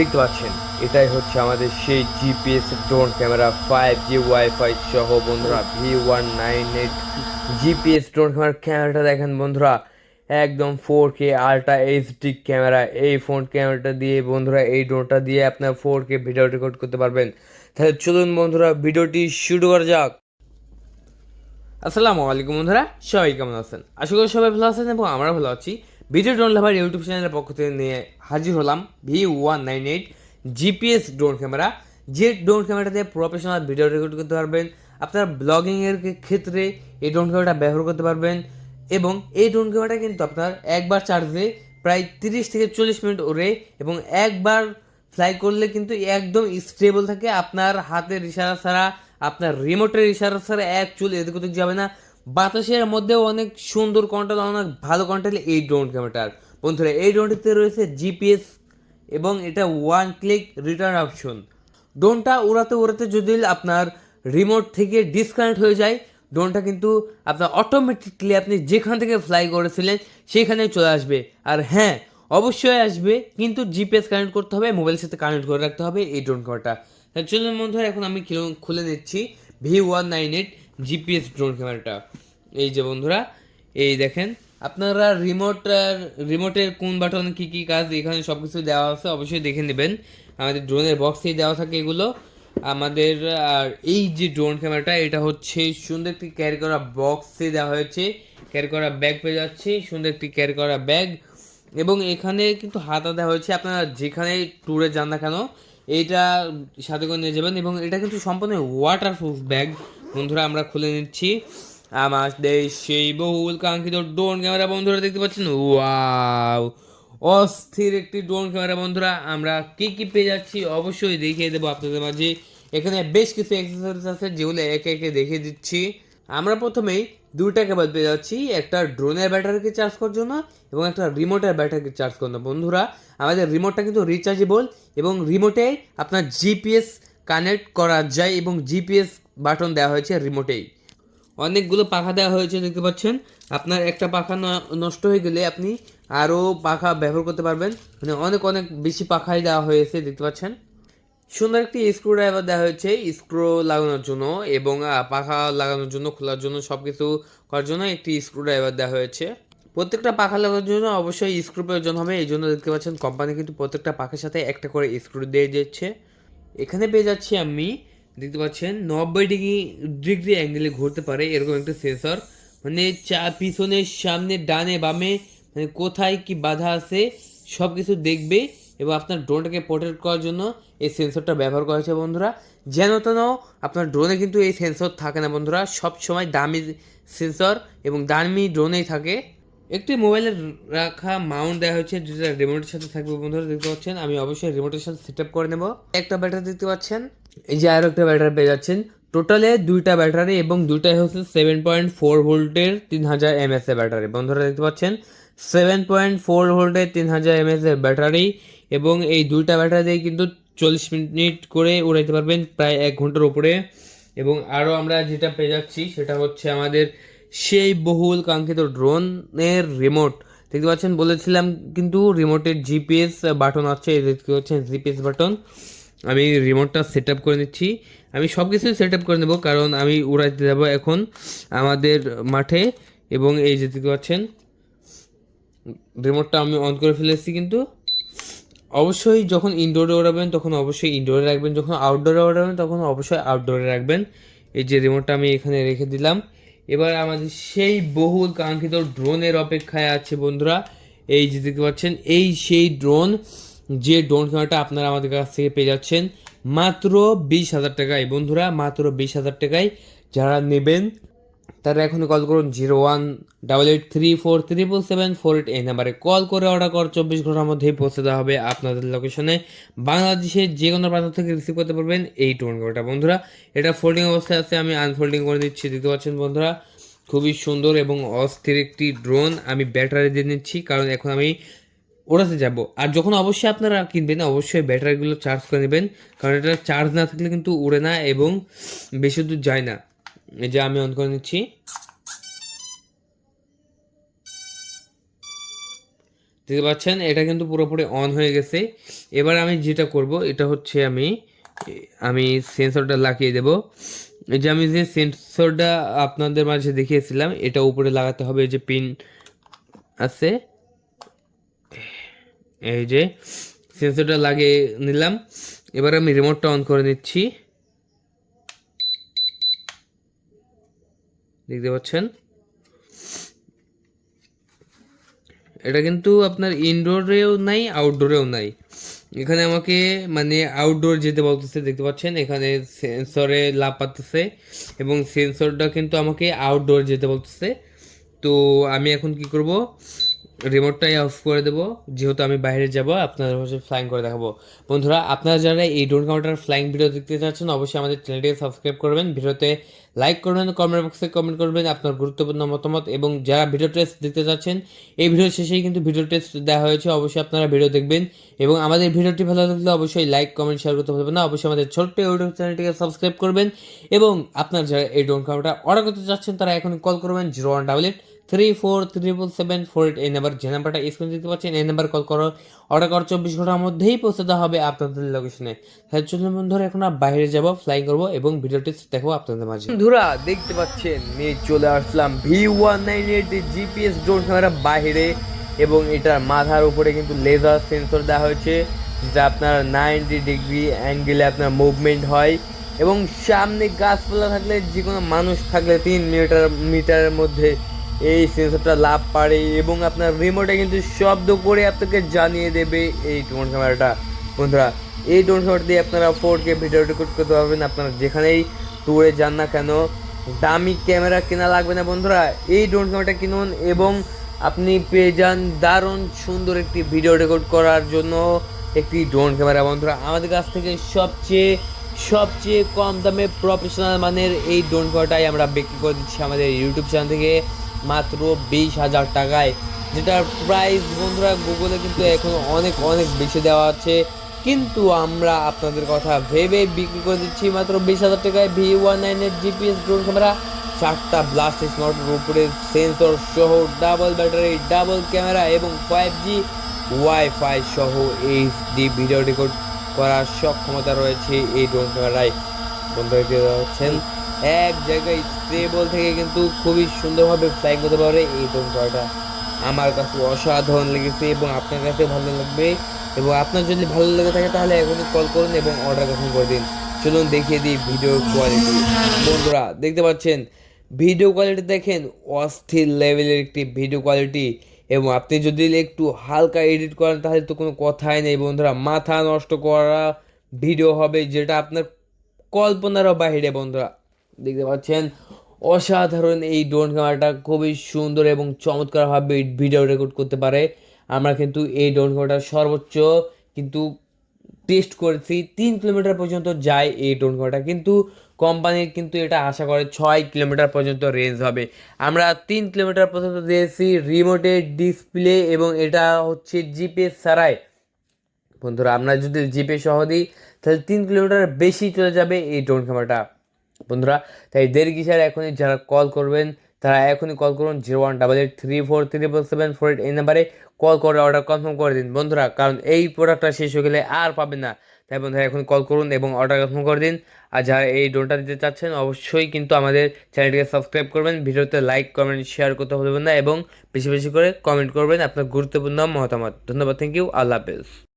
দেখতে পাচ্ছেন এটাই হচ্ছে আমাদের সেই GPS drone camera five G wifi সহ বন্ধুরা V one nine eight GPS drone camera ক্যামেরাটা দেখেন বন্ধুরা একদম four K ultra HD camera এই ফোন ক্যামেরাটা দিয়ে বন্ধুরা এই ড্রোনটা দিয়ে আপনার ফোর কে ভিডিও রেকর্ড করতে পারবেন। তাহলে চলুন বন্ধুরা ভিডিওটি শুরু করা যাক। আসসালামু আলাইকুম বন্ধুরা সবাই কেমন আছেন? আশা করি সবাই ভালো আছেন এবং আমরা ভালো আছি। ভিডিও ড্রোন লাভার ইউটিউব চ্যানেলের পক্ষ থেকে নিয়ে হাজির হলাম V one nine eight GPS drone camera যে ড্রোন ক্যামেরাটা দিয়ে প্রফেশনাল ভিডিও রেকর্ড করতে পারবেন, আপনার ব্লগিংয়ের ক্ষেত্রে এই ড্রোন ক্যামেরাটা ব্যবহার করতে পারবেন এবং এই ড্রোন ক্যামেরাটা কিন্তু আপনার একবার চার্জে প্রায় তিরিশ থেকে চল্লিশ মিনিট ওড়ে এবং একবার ফ্লাই করলে কিন্তু একদম স্টেবল থাকে। আপনার হাতের ইশারা ছাড়া, আপনার রিমোটের ইশারা ছাড়া এক চুল এদিক ওদিক যাবে না। বাতাসের মধ্যেও অনেক সুন্দর কন্ট্রোল অনেক ভালো কন্ট্রোল এই ড্রোন ক্যামেরাটার বন্ধুরা, এই ড্রোনটিতে রয়েছে জিপিএস এবং এটা ওয়ান ক্লিক রিটার্ন অপশন ড্রোনটা উড়াতে উড়াতে যদি আপনার রিমোট থেকে ডিসকানেক্ট হয়ে যায় ড্রোনটা কিন্তু আপনার অটোমেটিকলি আপনি যেখান থেকে ফ্লাই করেছিলেন সেইখানে চলে আসবে। আর হ্যাঁ অবশ্যই আসবে, কিন্তু জিপিএস কানেক্ট করতে হবে মোবাইলের সাথে কানেক্ট করে রাখতে হবে এই ড্রোন ক্যামেরাটা চলুন বন্ধুরা, এখন আমি খুলে নিচ্ছি V one nine eight GPS drone ক্যামেরাটা এই যে বন্ধুরা, এই দেখেন, আপনারা রিমোট রিমোটের কোন বাটন কি কি কাজ এখানে সব কিছু দেওয়া আছে অবশ্যই দেখে নেবেন। আমাদের ড্রোনের বক্সেই দেওয়া থাকে এগুলো। আমাদের, আর এই যে ড্রোন ক্যামেরাটা এটা হচ্ছে সুন্দর একটি ক্যারি করা বক্সে দেওয়া হয়েছে। ক্যারি করা ব্যাগ পেয়ে যাচ্ছে, সুন্দর একটি ক্যারি করা ব্যাগ এবং এখানে কিন্তু হাতা দেওয়া হয়েছে, আপনারা যেখানে ট্যুরে যান না কেন, এইটা সাথে করে নিয়ে যাবেন। এবং এটা কিন্তু সম্পূর্ণ ওয়াটারপ্রুফ ব্যাগ বন্ধুরা, আমরা খুলে নিচ্ছি। আমাদের সেই বহুল কাঙ্ক্ষিত ড্রোন ক্যামেরা বন্ধুরা, দেখতে পাচ্ছেন? ওয়াও অস্থির একটি ড্রোন ক্যামেরা বন্ধুরা, আমরা কি কি পেয়ে যাচ্ছি অবশ্যই দেখিয়ে দেবো আপনাদের মাঝে। এখানে বেশ কিছু অ্যাক্সেসরিজ আছে যেগুলো একে একে দেখিয়ে দিচ্ছি। আমরা প্রথমেই দুইটা কেবল পেয়ে যাচ্ছি, একটা ড্রোনের ব্যাটারিকে চার্জ করার জন্য এবং একটা রিমোটের ব্যাটারিকে চার্জ করার জন্য। বন্ধুরা, আমাদের রিমোটটা কিন্তু রিচার্জেবল এবং রিমোটে আপনার জিপিএস কানেক্ট করা যায় এবং জিপিএস বাটন দেওয়া হয়েছে রিমোটেই অনেকগুলো পাখা দেওয়া হয়েছে, দেখতে পাচ্ছেন? আপনার একটা পাখা নষ্ট হয়ে গেলে আপনি আরও পাখা ব্যবহার করতে পারবেন। মানে অনেক অনেক বেশি পাখাই দেওয়া হয়েছে, দেখতে পাচ্ছেন? সুন্দর একটি স্ক্রু ড্রাইভার দেওয়া হয়েছে স্ক্রু লাগানোর জন্য এবং পাখা লাগানোর জন্য, খোলার জন্য সব কিছু করার জন্য একটি স্ক্রু ড্রাইভার দেওয়া হয়েছে। প্রত্যেকটা পাখা লাগানোর জন্য অবশ্যই স্ক্রু প্রয়োজন হবে, এই জন্য দেখতে পাচ্ছেন কোম্পানি কিন্তু প্রত্যেকটা পাখার সাথে একটা করে স্ক্রু দিয়ে দিচ্ছে। এখানে পেয়ে যাচ্ছি আমি দেখতে পাচ্ছেন, নব্বই ডিগ্রি ডিগ্রি অ্যাঙ্গেলে ঘুরতে পারে এরকম একটা সেন্সর মানে চা, পিছনে, সামনে, ডানে, বামে মানে কোথায় কি বাধা আছে সব কিছু দেখবে এবং আপনার ড্রোনটাকে প্রোটেক্ট করার জন্য এই সেন্সরটা ব্যবহার করা হয়েছে বন্ধুরা। যেন তেন আপনার ড্রোনে কিন্তু এই সেন্সর থাকে না বন্ধুরা। সব সময় দামি সেন্সর এবং দামি ড্রোনেই থাকে। একটি মোবাইলের রাখা মাউন্ট দেওয়া হয়েছে, যেটা রিমোটের সাথে থাকবে বন্ধুরা, দেখতে পাচ্ছেন। আমি অবশ্যই রিমোটের সাথে সেট করে নেব। একটা ব্যাটারি দেখতে পাচ্ছেন। এই যে আরও একটা ব্যাটারি পেয়ে যাচ্ছেন। টোটালে দুইটা ব্যাটারি এবং দুইটাই হচ্ছে সেভেন পয়েন্ট ফোর ভোল্টের তিন হাজার এমএস এর ব্যাটারি। বন্ধুরা দেখতে পাচ্ছেন সেভেন পয়েন্ট ফোর ভোল্টের তিন হাজার এমএস এর ব্যাটারি এবং এই দুইটা ব্যাটারি দিয়ে কিন্তু চল্লিশ মিনিট করে উড়াইতে পারবেন প্রায় এক ঘণ্টার উপরে। এবং আরও আমরা যেটা পেয়ে যাচ্ছি, সেটা হচ্ছে আমাদের সেই বহুল কাঙ্ক্ষিত ড্রোনের রিমোট দেখতে পাচ্ছেন, বলেছিলাম কিন্তু রিমোটের জিপিএস বাটন আছে দেখতে পাচ্ছেন জিপিএস বাটন আমি রিমোটটা সেট আপ করে নিচ্ছি। আমি সব কিছুই সেট আপ করে নেব, কারণ আমি উড়াইতে যাব এখন আমাদের মাঠে এবং এই যে দেখতে পাচ্ছেন রিমোটটা আমি অন করে ফেলেছি কিন্তু। অবশ্যই যখন ইনডোরে ওড়াবেন তখন অবশ্যই ইনডোরে রাখবেন, যখন আউটডোরে ওড়াবেন তখন অবশ্যই আউটডোরে রাখবেন। এই যে রিমোটটা আমি এখানে রেখে দিলাম। এবার আমাদের সেই বহুল কাঙ্ক্ষিত ড্রোনের অপেক্ষায় আছে বন্ধুরা। এই যে দেখতে পাচ্ছেন, এই সেই ড্রোন যে ড্রোন ক্যামেরাটা আপনারা আমাদের কাছ থেকে পেয়ে যাচ্ছেন, মাত্র বিশ হাজার টাকায়। বন্ধুরা, মাত্র বিশ হাজার টাকায় যারা নেবেন, তারা এখন কল করুন zero one double eight three four triple seven four eight এই নাম্বারে। কল করে অর্ডার কর চব্বিশ ঘণ্টার মধ্যেই পৌঁছে দেওয়া হবে আপনাদের লোকেশনে বাংলাদেশের যে কোনো প্রান্ত থেকে রিসিভ করতে পারবেন এই টোন কোডটা বন্ধুরা, এটা ফোল্ডিং অবস্থায় আছে, আমি আনফোল্ডিং করে দিচ্ছি। দেখতে পাচ্ছেন বন্ধুরা, খুবই সুন্দর এবং অস্থির একটি ড্রোন আমি ব্যাটারি দিয়ে নিচ্ছি, কারণ এখন আমি ওড়াতে যাব। আর যখন অবশ্যই আপনারা কিনবেন, অবশ্যই ব্যাটারিগুলো চার্জ করে নেবেন। কারণ এটা চার্জ না থাকলে কিন্তু উড়ে না এবং বেশি দূর যায় না। এই যে আমি অন করে নিচ্ছি। দেখতে পাচ্ছেন, এটা কিন্তু পুরোপুরি অন হয়ে গেছে। এবার আমি যেটা করব, এটা হচ্ছে আমি আমি সেন্সরটা লাগিয়ে দেব। এই যে আমি যে সেন্সরটা আপনাদের মাঝে দেখিয়েছিলাম, এটা উপরে লাগাতে হবে যে পিন আছে। এই যে সেন্সরটা লাগিয়ে নিলাম। এবার আমি রিমোটটা অন করে নিচ্ছি। দেখতে পাচ্ছেন? এটা কিন্তু আপনার ইনডোরেও নাই আউটডোরেও নাই। এখানে আমাকে মানে আউটডোর যেতে বলতেছে, দেখতে পাচ্ছেন? এখানে সেন্সরে লাভ পাচ্ছে এবং সেন্সরটা কিন্তু আমাকে আউটডোর যেতে বলতেছে। তো আমি এখন কি করব? রিমোটটাই অফ করে দেবো। যেহেতু আমি বাইরে যাব, আপনাদের হচ্ছে ফ্লাইং করে দেখাবো। বন্ধুরা, আপনারা যারা এই ড্রোন কাউন্টার ফ্লাইং ভিডিও দেখতে চাচ্ছেন, অবশ্যই আমাদের চ্যানেলটিকে সাবস্ক্রাইব করবেন। ভিডিওতে লাইক করবেন কমেন্ট বক্সে কমেন্ট করবেন, আপনার গুরুত্বপূর্ণ মতামত এবং যারা ভিডিও টেস্ট দেখতে চাচ্ছেন, এই ভিডিওর শেষেই কিন্তু ভিডিও টেস্ট দেওয়া হয়েছে, অবশ্যই আপনারা ভিডিও দেখবেন। এবং আমাদের ভিডিওটি ভালো লাগলে অবশ্যই লাইক কমেন্ট শেয়ার করতে ভুলবেন না। অবশ্যই আমাদের ছোট্ট ইউটিউব চ্যানেলটিকে সাবস্ক্রাইব করবেন। এবং আপনার যারা এই ড্রোন কাউন্টার অর্ডার করতে চাচ্ছেন, তারা এখন কল করবেন zero one double eight three four triple seven four eight এই নাম্বার যে নাম্বারটা স্ক্রিন দিতে পারছেন এই নাম্বার কল করো অর্ডার করার চব্বিশ ঘণ্টার মধ্যেই পৌঁছে দেওয়া হবে আপনাদের লোকেশনে তাই চলুন বন্ধুরা, এখন বাইরে যাব ফ্লাই করব এবং ভিডিওটি দেখব আপনাদের মাঝে। বন্ধুরা, দেখতে পাচ্ছেন, নিয়ে চলে আসলাম V one nine eight GPS drone camera বাইরে এবং এটার মাথার উপরে কিন্তু লেজার সেন্সর দেওয়া হয়েছে যেটা আপনার নাইনটি ডিগ্রি অ্যাঙ্গেলে আপনার মুভমেন্ট হয় এবং সামনে গাছপালা থাকলে যে কোনো মানুষ থাকলে তিন মিটার মিটারের মধ্যে এই সেন্সরটা লাভ পারে এবং আপনার রিমোটে কিন্তু শব্দ করে আপনাকে জানিয়ে দেবে এই ড্রোন ক্যামেরাটা বন্ধুরা, এই ড্রোন ক্যামেরা দিয়ে আপনারা ফোর কে ভিডিও রেকর্ড করতে পারবেন। আপনারা যেখানেই ট্যুরে যান না কেন, দামি ক্যামেরা কেনা লাগবে না বন্ধুরা। এই ড্রোন ক্যামেরাটা কিনুন এবং আপনি পেয়ে যান দারুণ সুন্দর একটি ভিডিও রেকর্ড করার জন্য একটি ড্রোন ক্যামেরা বন্ধুরা, আমাদের কাছ থেকে সবচেয়ে সবচেয়ে কম দামে প্রফেশনাল মানের এই ড্রোন ক্যামেরাটাই আমরা বিক্রি করে দিচ্ছি আমাদের ইউটিউব চ্যানেল থেকে। মাত্র বিশ হাজার টাকায়, যেটার প্রাইস বন্ধুরা গুগলে কিন্তু এখন অনেক অনেক বেশি দেওয়া আছে। কিন্তু আমরা আপনাদের কথা ভেবে বিক্রি করে দিচ্ছি মাত্র বিশ হাজার টাকায় ভি ওয়ান নাইনের জিপিএস ড্রোন ক্যামেরা চারটা ব্লাস্ট স্মার্টের উপরে সেন্সর সহ ডাবল ব্যাটারি ডাবল ক্যামেরা এবং ফাইভ জি ওয়াইফাই সহ এইচডি ভিডিও রেকর্ড করার সক্ষমতা রয়েছে এই ড্রোন ক্যামেরায় বন্ধু দেখতে পাচ্ছেন এক জায়গায় স্টেবল থেকে কিন্তু খুবই সুন্দরভাবে ফ্লাইং করতে পারে এই ক্যামেরাটা আমার কাছে অসাধারণ লেগেছে এবং আপনার কাছে ভালো লাগবে। এবং আপনার যদি ভালো লেগে থাকে তাহলে এখনই কল করুন এবং অর্ডার কখন করে দিন। চলুন দেখিয়ে দিই ভিডিও কোয়ালিটি বন্ধুরা, দেখতে পাচ্ছেন ভিডিও কোয়ালিটি দেখেন, অস্থির লেভেলের একটি ভিডিও কোয়ালিটি এবং আপনি যদি একটু হালকা এডিট করেন তাহলে তো কোনো কথাই নেই বন্ধুরা। মাথা নষ্ট করা ভিডিও হবে যেটা আপনার কল্পনারও বাইরে বন্ধুরা। দেখতে পাচ্ছেন। অসাধারণ এই ড্রোন ক্যামেরাটা খুবই সুন্দর এবং চমৎকারভাবে ভিডিও রেকর্ড করতে পারে। আমরা কিন্তু এই ড্রোন ক্যামেরাটা সর্বোচ্চ কিন্তু টেস্ট করেছি। তিন কিলোমিটার পর্যন্ত যায় এই ড্রোন ক্যামেরাটা কিন্তু কোম্পানি কিন্তু এটা আশা করে ছয় কিলোমিটার পর্যন্ত রেঞ্জ হবে। আমরা তিন কিলোমিটার পর্যন্ত দিয়েছি রিমোটের ডিসপ্লে এবং এটা হচ্ছে জিপিএস ছাড়াই। বন্ধুরা, আমরা যদি জিপিএস সহ দিই, তাহলে তিন কিলোমিটার বেশি চলে যাবে এই ড্রোন ক্যামেরাটা বন্ধুরা, তাই দেরি কিসের? এখনই যারা কল করবেন, তারা এখনই কল করুন zero one double eight three four triple seven four eight এই নাম্বারে কল করে অর্ডার কনফার্ম করে দিন বন্ধুরা, কারণ এই প্রোডাক্টটা শেষ হয়ে গেলে আর পাবেন না। তাই বন্ধুরা এখন কল করুন এবং অর্ডার কনফার্ম করে দিন। আর যারা এই ড্রোনটা দিতে চাচ্ছেন, অবশ্যই কিন্তু আমাদের চ্যানেলটিকে সাবস্ক্রাইব করবেন, ভিডিওতে লাইক কমেন্ট শেয়ার করতে ভুলবেন না এবং বেশি বেশি করে কমেন্ট করবেন আপনার গুরুত্বপূর্ণ মতামত। ধন্যবাদ থ্যাংক ইউ আল্লাহ হাফেজ।